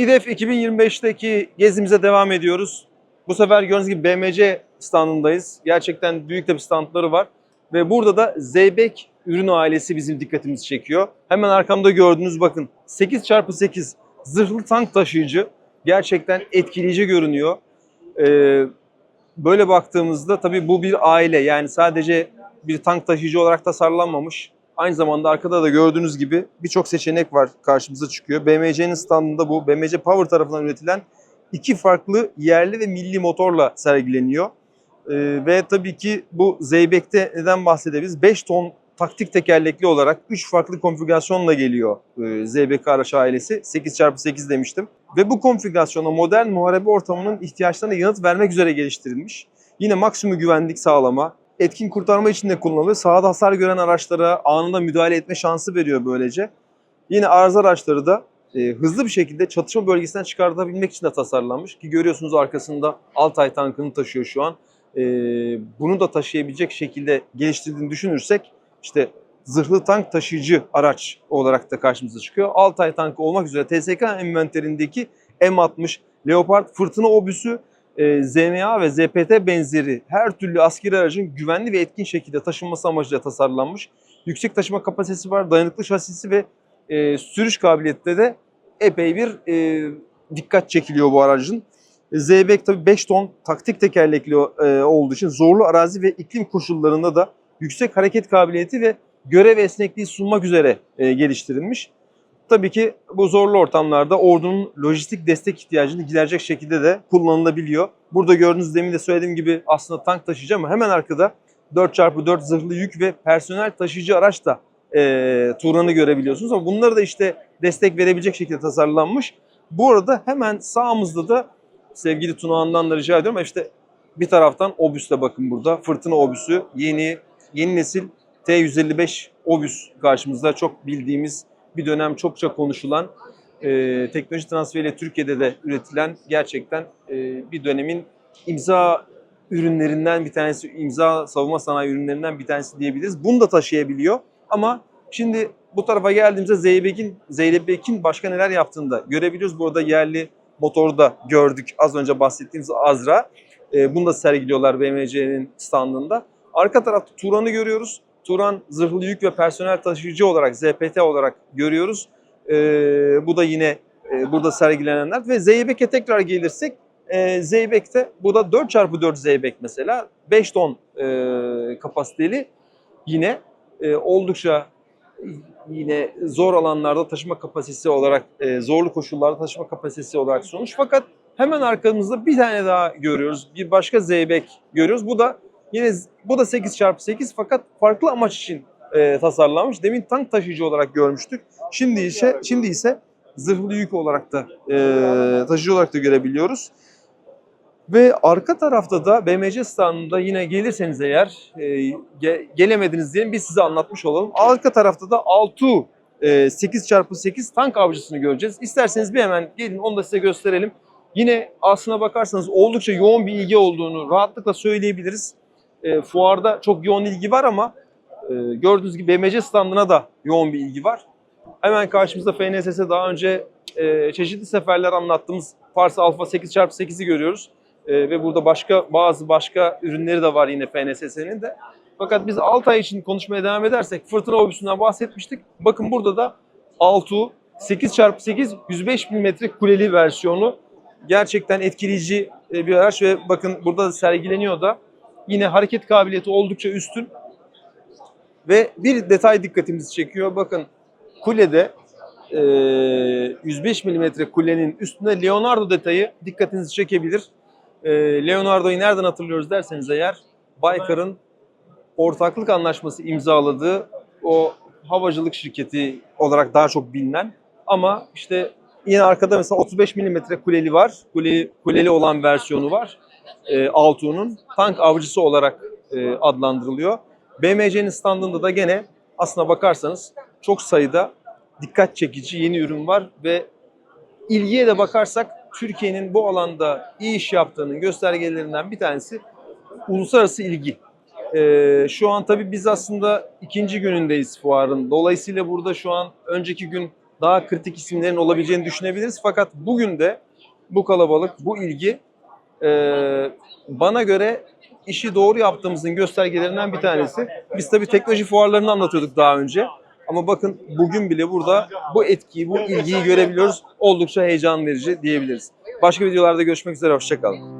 İDEF 2025'teki gezimize devam ediyoruz. Bu sefer gördüğünüz gibi BMC standındayız. Gerçekten büyük de bir standları var. Ve burada da Zeybek ürün ailesi bizim dikkatimizi çekiyor. Hemen arkamda gördüğünüz bakın 8x8 zırhlı tank taşıyıcı gerçekten etkileyici görünüyor. Ee, böyle baktığımızda tabii bu bir aile yani sadece bir tank taşıyıcı olarak tasarlanmamış. Aynı zamanda arkada da gördüğünüz gibi birçok seçenek var karşımıza çıkıyor. BMC'nin standında bu BMC Power tarafından üretilen iki farklı yerli ve milli motorla sergileniyor. Ee, ve tabii ki bu Zeybek'te neden bahsedebiliriz? 5 ton taktik tekerlekli olarak 3 farklı konfigürasyonla geliyor e, Zeybek araç ailesi. 8x8 demiştim. Ve bu konfigürasyona modern muharebe ortamının ihtiyaçlarına yanıt vermek üzere geliştirilmiş. Yine maksimum güvenlik sağlama, etkin kurtarma için de kullanılıyor. Sahada hasar gören araçlara anında müdahale etme şansı veriyor böylece. Yine arıza araçları da e, hızlı bir şekilde çatışma bölgesinden çıkartabilmek için de tasarlanmış. Ki görüyorsunuz arkasında Altay tankını taşıyor şu an. E, bunu da taşıyabilecek şekilde geliştirdiğini düşünürsek işte zırhlı tank taşıyıcı araç olarak da karşımıza çıkıyor. Altay tankı olmak üzere TSK envanterindeki M60, Leopard, Fırtına obüsü, e, ZNA ve ZPT benzeri her türlü askeri aracın güvenli ve etkin şekilde taşınması amacıyla tasarlanmış. Yüksek taşıma kapasitesi var, dayanıklı şasisi ve e, sürüş kabiliyette de epey bir e, dikkat çekiliyor bu aracın. Zeybek tabii 5 ton taktik tekerlekli e, olduğu için zorlu arazi ve iklim koşullarında da yüksek hareket kabiliyeti ve görev esnekliği sunmak üzere e, geliştirilmiş. Tabii ki bu zorlu ortamlarda ordunun lojistik destek ihtiyacını giderecek şekilde de kullanılabiliyor. Burada gördüğünüz demin de söylediğim gibi aslında tank taşıyıcı ama hemen arkada 4x4 zırhlı yük ve personel taşıyıcı araç da e, Turan'ı görebiliyorsunuz. Ama bunları da işte destek verebilecek şekilde tasarlanmış. Bu arada hemen sağımızda da sevgili Tunağan'dan da rica ediyorum. İşte bir taraftan Obüs'te bakın burada. Fırtına Obüs'ü yeni yeni nesil T155 Obüs karşımızda çok bildiğimiz bir dönem çokça konuşulan e, teknoloji transferiyle Türkiye'de de üretilen gerçekten e, bir dönemin imza ürünlerinden bir tanesi, imza savunma sanayi ürünlerinden bir tanesi diyebiliriz. Bunu da taşıyabiliyor ama şimdi bu tarafa geldiğimizde Zeybek'in Zeybek'in başka neler yaptığını da görebiliyoruz. Burada yerli motoru da gördük. Az önce bahsettiğimiz Azra. E, bunu da sergiliyorlar BMC'nin standında. Arka tarafta Turan'ı görüyoruz. Turan zırhlı yük ve personel taşıyıcı olarak ZPT olarak görüyoruz. E, bu da yine e, burada sergilenenler ve Zeybek'e tekrar gelirsek e, Zeybek'te bu da 4x4 Zeybek mesela 5 ton e, kapasiteli yine e, oldukça yine zor alanlarda taşıma kapasitesi olarak e, zorlu koşullarda taşıma kapasitesi olarak sunmuş. Fakat hemen arkamızda bir tane daha görüyoruz. Bir başka Zeybek görüyoruz. Bu da Yine bu da 8x8 fakat farklı amaç için e, tasarlanmış. Demin tank taşıyıcı olarak görmüştük. Şimdi ise şimdi ise zırhlı yük olarak da e, taşıyıcı olarak da görebiliyoruz. Ve arka tarafta da BMC standında yine gelirseniz eğer e, ge, gelemediniz diyelim biz size anlatmış olalım. Arka tarafta da Altu e, 8x8 tank avcısını göreceğiz. İsterseniz bir hemen gelin onu da size gösterelim. Yine aslına bakarsanız oldukça yoğun bir ilgi olduğunu rahatlıkla söyleyebiliriz e, fuarda çok yoğun ilgi var ama e, gördüğünüz gibi BMC standına da yoğun bir ilgi var. Hemen karşımızda FNSS'e daha önce e, çeşitli seferler anlattığımız Fars Alpha 8x8'i görüyoruz. E, ve burada başka bazı başka ürünleri de var yine FNSS'nin de. Fakat biz Altay için konuşmaya devam edersek fırtına obüsünden bahsetmiştik. Bakın burada da Altu 8x8 105 mm kuleli versiyonu gerçekten etkileyici e, bir araç ve bakın burada da sergileniyor da Yine hareket kabiliyeti oldukça üstün. Ve bir detay dikkatimizi çekiyor. Bakın kulede e, 105 mm kulenin üstünde Leonardo detayı dikkatinizi çekebilir. E, Leonardo'yu nereden hatırlıyoruz derseniz eğer Baykar'ın ortaklık anlaşması imzaladığı o havacılık şirketi olarak daha çok bilinen ama işte yine arkada mesela 35 mm kuleli var. Kuleli, kuleli olan versiyonu var e, Altuğ'un tank avcısı olarak e, adlandırılıyor. BMC'nin standında da gene aslına bakarsanız çok sayıda dikkat çekici yeni ürün var ve ilgiye de bakarsak Türkiye'nin bu alanda iyi iş yaptığının göstergelerinden bir tanesi uluslararası ilgi. Ee, şu an tabii biz aslında ikinci günündeyiz fuarın. Dolayısıyla burada şu an önceki gün daha kritik isimlerin olabileceğini düşünebiliriz. Fakat bugün de bu kalabalık, bu ilgi e, bana göre işi doğru yaptığımızın göstergelerinden bir tanesi. Biz tabii teknoloji fuarlarını anlatıyorduk daha önce. Ama bakın bugün bile burada bu etkiyi, bu ilgiyi görebiliyoruz. Oldukça heyecan verici diyebiliriz. Başka videolarda görüşmek üzere, hoşçakalın.